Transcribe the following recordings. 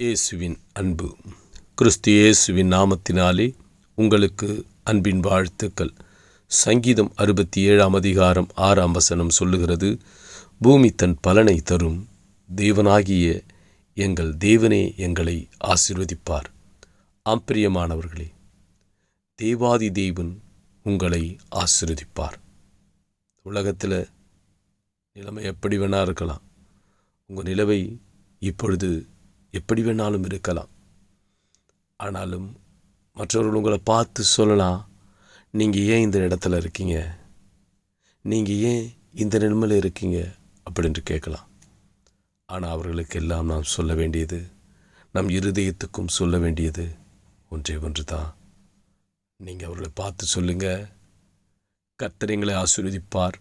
இயேசுவின் அன்பு. கிறிஸ்து இயேசுவின் நாமத்தினாலே உங்களுக்கு அன்பின் வாழ்த்துக்கள். சங்கீதம் அறுபத்தி ஏழாம் அதிகாரம் ஆறாம் வசனம் சொல்லுகிறது பூமி தன் பலனை தரும் தேவனாகிய எங்கள் தேவனே எங்களை ஆசிர்வதிப்பார். ஆம்பிரியமானவர்களே தேவாதி தேவன் உங்களை ஆசிர்வதிப்பார். உலகத்தில் நிலைமை எப்படி வேணா இருக்கலாம். உங்கள் நிலவை இப்பொழுது எப்படி வேணாலும் இருக்கலாம். ஆனாலும் மற்றவர்கள் உங்களை பார்த்து சொல்லலாம் நீங்கள் ஏன் இந்த இடத்துல இருக்கீங்க? நீங்கள் ஏன் இந்த நிலைமையில் இருக்கீங்க? அப்படின்ட்டு கேட்கலாம். ஆனால் அவர்களுக்கு எல்லாம் நாம் சொல்ல வேண்டியது நம் இருதயத்துக்கும் சொல்ல வேண்டியது ஒன்றே ஒன்று தான் நீங்கள் அவர்களை பார்த்து சொல்லுங்கள் கர்த்தர் எங்களை ஆசீர்வதிப்பார்.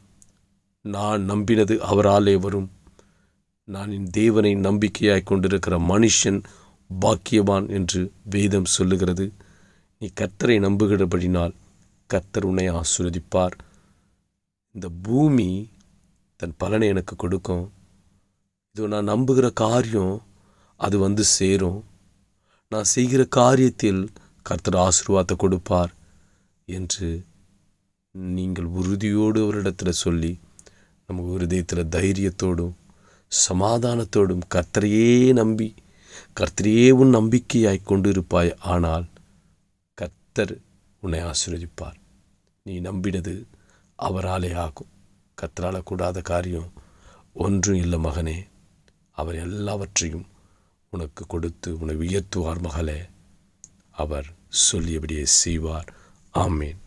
நான் நம்பினது அவராலே வரும். நான் என் தேவனை நம்பிக்கையாய் கொண்டிருக்கிற மனுஷன் பாக்கியவான் என்று வேதம் சொல்லுகிறது. நீ கர்த்தரை நம்புகிறபடினால் கர்த்தர் உன்னை ஆசீர்வதிப்பார். இந்த பூமி தன் பலனை எனக்கு கொடுக்கும். இது நான் நம்புகிற காரியம் அது வந்து சேரும். நான் செய்கிற காரியத்தில் கர்த்தர் ஆசீர்வாதத்தை கொடுப்பார் என்று நீங்கள் உறுதியோடு ஒரு இடத்துல சொல்லி நமக்கு ஒரு தைரியத்தோடும் சமாதானத்தோடும் கர்த்தரையே நம்பி கர்த்தரையே உன் நம்பிக்கையாய் கொண்டிருப்பாய். ஆனால் கர்த்தர் உன்னை ஆசீர்வதிப்பார். நீ நம்பினது அவராலே ஆகும். கர்த்தரால கூடாத காரியம் ஒன்றும் இல்லை மகனே. அவர் எல்லாவற்றையும் உனக்கு கொடுத்து உன்னை உயர்த்துவார் மகளே. அவர் சொல்லியபடியே செய்வார். ஆமேன்.